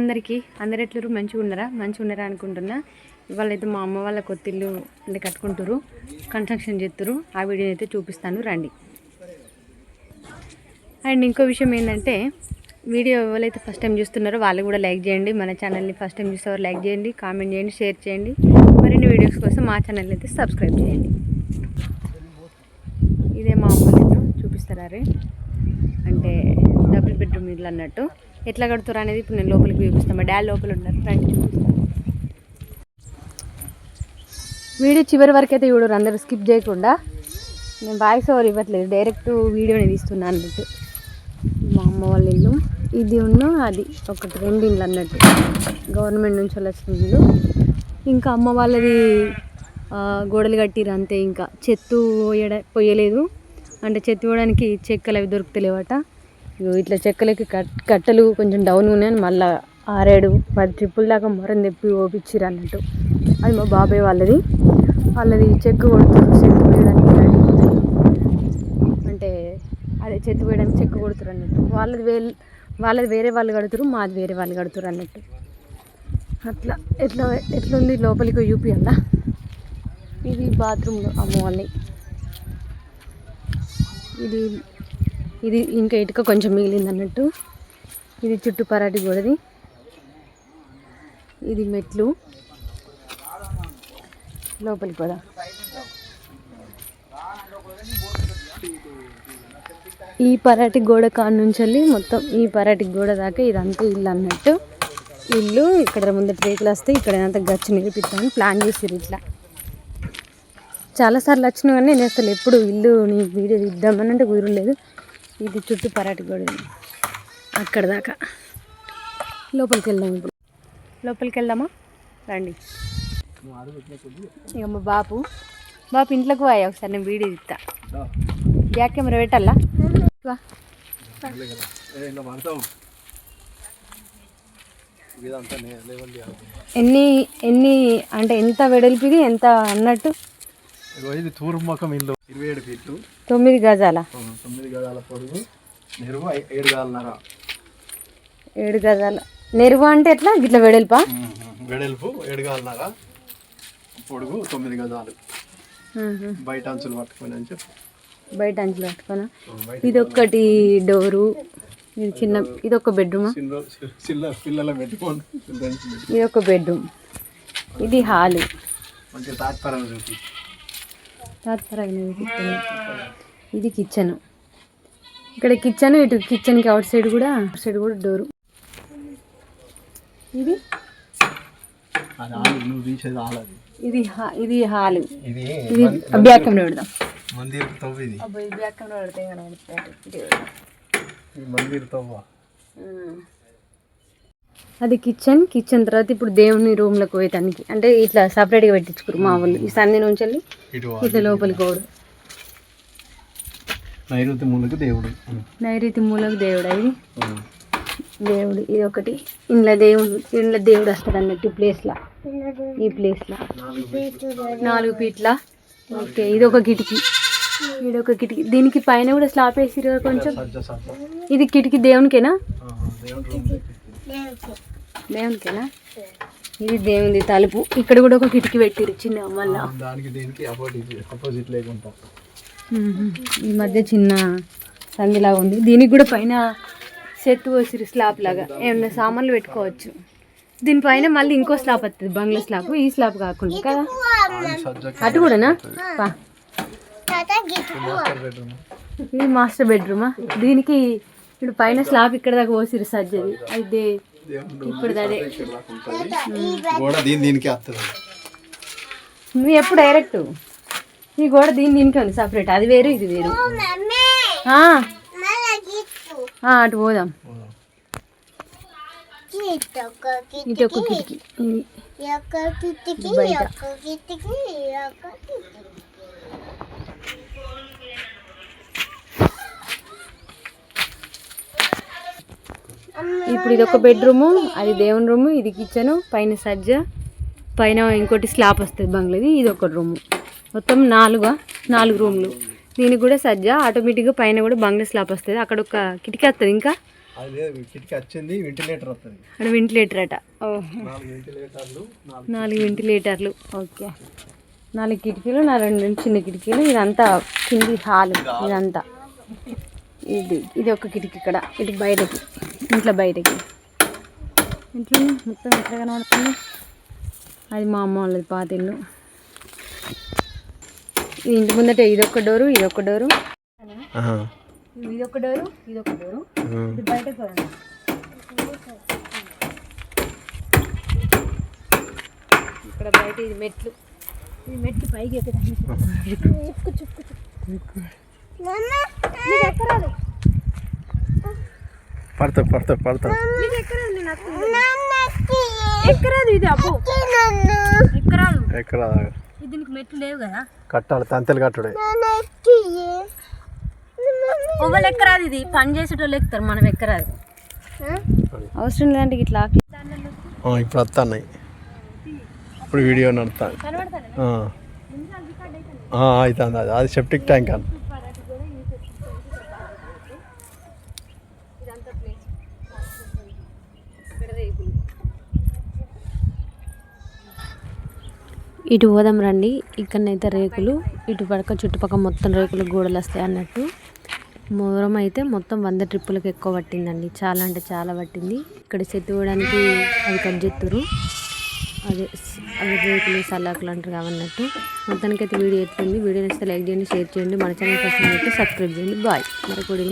అందరికీ. అందరు ఎట్లరు మంచిగా ఉన్నారా? మంచిగా ఉన్నారా అనుకుంటున్నా. ఇవాళ అయితే మా అమ్మ వాళ్ళ కొత్తిల్లు అంటే కట్టుకుంటారు కన్స్ట్రక్షన్ చేస్తారు ఆ వీడియో అయితే చూపిస్తాను. రండి. అండ్ ఇంకో విషయం ఏంటంటే వీడియో ఎవరైతే ఫస్ట్ టైం చూస్తున్నారో వాళ్ళు కూడా లైక్ చేయండి. మన ఛానల్ని ఫస్ట్ టైం చూసేవారు లైక్ చేయండి. కామెంట్ చేయండి షేర్ చేయండి. మరిన్ని వీడియోస్ కోసం మా ఛానల్ అయితే సబ్స్క్రైబ్ చేయండి. ఇదే మా అమ్మ చూపిస్తారా రే అంటే డబుల్ బెడ్రూమ్ ఇల్లు అన్నట్టు. ఎట్లా కడుతారు అనేది ఇప్పుడు నేను లోపలికి చూపిస్తాను. మా డాడ్ లోపల ఉన్నారు. రండి. చూపిస్తాను వీడియో చివరి వరకు అయితే చూడరు. అందరూ స్కిప్ చేయకుండా. నేను వాయిస్ ఓవర్ ఇవ్వట్లేదు. డైరెక్ట్ వీడియోని తీస్తున్నాను అన్నట్టు. మా అమ్మ వాళ్ళ ఇల్లు. ఇది ఉన్న అది ఒకటి రెండు ఇల్లు అన్నట్టు. గవర్నమెంట్ నుంచి వచ్చిన ఇల్లు. ఇంకా అమ్మ వాళ్ళది గోడలు కట్టిరు అంతే ఇంకా. చెత్త పోయడ పోయలేదు. అంటే చెత్త పోయడానికి చెక్కలు అవి దొరుకుతలేవట. ఇట్లా చెక్కలకి కట్ కట్టలు కొంచెం డౌన్ ఉన్నాయని మళ్ళీ ఆరేడు పది ట్రిప్పుల దాకా మొరం తెప్పి ఓపించిరు అన్నట్టు. అది మా బాబాయ్ వాళ్ళది. వాళ్ళది చెక్కు కొడుతారు చెక్క వేయడానికి అంటే అదే చెత్త పోయడానికి చెక్కు కొడుతారు అన్నట్టు. వాళ్ళది వే వాళ్ళది వేరే వాళ్ళు కడుతురు మాది వేరే వాళ్ళు కడుతురు అన్నట్టు. అట్లా ఎట్లా ఎట్లుంది లోపలికి యూపీ అలా ఇది బాత్రూమ్లో అమ్మ వాళ్ళని ఇది ఇది ఇంకా ఇటుక కొంచెం మిగిలింది అన్నట్టు. ఇది చుట్టూ పరాటి గోడది. ఇది మెట్లు. లోపలికి పోదా ఈ పరాటి గోడ కాడ నుంచి వెళ్ళి మొత్తం ఈ పరాటి గోడ దాకా ఇదంతా ఇల్లు అన్నట్టు. ఇల్లు ఇక్కడ ముందర రేకులు వస్తే ఇక్కడ అంతా గచ్చి నిలిపిస్తామని ప్లాన్ చేసారు ఇట్లా. చాలాసార్లు వచ్చినా కానీ నేను అసలు ఎప్పుడు ఇల్లు నీ వీడియో ఇద్దామని అంటే కుదరలేదు. ఇది చుట్టూ పరాటి గోడ. అక్కడ దాకా. లోపలికి వెళ్దాం ఇప్పుడు. లోపలికి వెళ్దామా? రండి. ఇక మా బాపు. బాపు ఇంట్లోకి పోయా ఒకసారి నేను వీడియో ఇస్తా బ్యాక్ కెమెరా పెట్టాలా? ఎన్ని ఎన్ని అంటే ఎంత వెడల్పిది ఎంత అన్నట్టు? ఇది తూర్పు ముఖం ఇల్లు ఇరవై ఏడు ఫీట్లు. తొమ్మిది గజాల. తొమ్మిది పొడుగు. నెరువు ఏడు గజాల. నెరువు అంటే ఎట్లా? గిట్ల వెడల్పా? వెడల్పు ఏడు పొడుగు తొమ్మిది ఆహా. బయట అంచులు పట్టుకొని అని చెప్పి. బయట అంచులు పట్టుకోనా? ఇది ఒక్కటి డోరు. ఇది చిన్న ఇది ఒక బెడ్రూమా? పిల్లల పెట్టుకోండి. ఇది ఒక బెడ్రూమ్. ఇది హాలు. తాత్పర్యం చూపి. తాత్పరంగా ఇది కిచెన్ ఇక్కడ కిచెన్ ఇటు కిచెన్కి అవుట్ సైడ్ కూడా అవుట్ సైడ్ కూడా డోరు ఇది? ఇది ఇది హాలు ఇది అభ్యాకంలో పెడదాం. మందిర్ తవ్వు ఇది. అభ్యాకంలో పెడితే మందిర్ తవ్వ. అది కిచెన్ కిచెన్ తర్వాత ఇప్పుడు దేవుని రూమ్లోకి పోయేటానికి అంటే ఇట్లా సపరేట్గా పెట్టించుకురు మా వాళ్ళు. ఈ సంధి నుంచి వెళ్ళి ఇటు ఇట్లా లోపలికి పోడు నైరుతి మూలకు దేవుడు. నైరుతి మూలకు దేవుడు ఇది? దేవుడు ఇది ఒకటి. ఇంట్లో దేవుడు ఇంట్లో దేవుడు వస్తాడు అన్నట్టు ఈ ప్లేస్లో ఈ ప్లేస్లో నాలుగు ఫీట్ల? ఓకే ఇది ఒక కిటికీ. ఇది ఒక కిటికీ. దీనికి పైన కూడా స్లాబ్ వేసిరు కదా కొంచెం? ఇది కిటికీ దేవునికేనా? దేవునికేనా? ఇది దేవునిది తలుపు. ఇక్కడ కూడా ఒక కిటికీ పెట్టిరు చిన్న మళ్ళా. దానికి దీనికి అపోజిట్ అపోజిట్ లేకుండా మ్మ్. ఈ మధ్య చిన్న సందిలాగా ఉంది. దీనికి కూడా పైన సెట్ పోసిరు స్లాబ్ లాగా. ఏమన్నా సామాన్లు పెట్టుకోవచ్చు. దీనిపైన మళ్ళీ ఇంకో స్లాబ్ వస్తుంది బంగ్లా స్లాబ్ ఈ స్లాబ్ కాకుండా కదా? అటు కూడానా? ఇది మాస్టర్ బెడ్రూమా దీనికి ఇప్పుడు పైన స్లాబ్ ఇక్కడ దాకా పోసిరు సజ్జది. అయితే ఇప్పుడు అదే గోడ దీని దీనికి వస్తుంది నువ్వు ఎప్పుడు డైరెక్ట్? ఈ గోడ దీని దీనికి ఉంది సపరేట్. అది వేరు ఇది వేరు. ఆ. ఆ, అటు పోదాం. ఇటు ఒక కిటికీ. బయట. ఇప్పుడు ఇది ఒక బెడ్రూము అది దేవుని రూము ఇది కిచెన్ పైన సజ్జ పైన ఇంకోటి స్లాబ్ వస్తుంది బంగ్లాది ఇది ఒక రూము. మొత్తం నాలుగు నాలుగు రూమ్లు. దీనికి కూడా సజ్జ ఆటోమేటిక్గా పైన కూడా బంగ్లా స్లాబ్ వస్తుంది. అక్కడ ఒక కిటికీ వస్తుంది ఇంకా? వచ్చింది వెంటిలేటర్ వస్తుంది అక్కడ వెంటిలేటర్ అట. నాలుగు వెంటిలేటర్లు ఓకే. నాలుగు కిటికీలు నా రెండు రెండు చిన్న కిటికీలు ఇదంతా కింది హాలు ఇదంతా. ఇది ఇది ఒక కిటికీ ఇక్కడ ఇటు బయటకి. ఇంట్లో బయటకి. ఇంట్లో మొత్తం ఎట్లా కనబడుతుంది? అది మా అమ్మ వాళ్ళది పాత ఇల్లు. ఇది ఇంటి ముందట ఇదొక డోరు ఇదొక డోరు. ఇదొక డోరు ఇదొక డోరు. ఇది బయట చూడండి. ఇక్కడ బయట ఇది మెట్లు. ఈ మెట్లు పైకి ఎక్కుతాయి ఎక్కు చుక్కు నీకు ఎక్కరాదు పడతా పడతా పడతా. నీకు? ఎక్కరాదు ఎక్కరాదు ఇది అప్పు ఎక్కరాదు. ఎక్కడ ఇది దీనికి మెట్లు లేవు కదా. కట్టాలి తంతెలు కట్టుడే. ఒవ్వలు ఎక్కరాదు ఇది పని చేసేటోళ్ళు ఎక్కుతారు మనం ఎక్కరాదు. అవసరం లేదంటే ఇట్లా ఆ, ఇప్పుడు వస్తున్నాయి ఇప్పుడు వీడియో నడుస్తాను కనబడతాను అవుతుంది అది అది సెప్టిక్ ట్యాంక్ అని ఇదంతా ప్లేస్ ఇక్కడ రేకులు ఇటు పోదాం రండి. ఇక్కడనైతే రేకులు ఇటు పడక చుట్టుపక్కల మొత్తం రేకులు గోడలు వస్తాయి అన్నట్టు. మూరం అయితే మొత్తం వంద ట్రిప్పులకు ఎక్కువ పట్టిందండి. చాలా అంటే చాలా పట్టింది. ఇక్కడ చెత్త అది కట్ చేస్తారు అదే అవి రేకులు సల్లాకులు అంటారు కావన్నట్టు. మొత్తానికైతే వీడియో ఎత్తుంది వీడియో నచ్చితే లైక్ చేయండి షేర్ చేయండి. మన ఛానల్ ఫస్ట్ అయితే సబ్స్క్రైబ్ చేయండి. బాయ్. మరి కూడా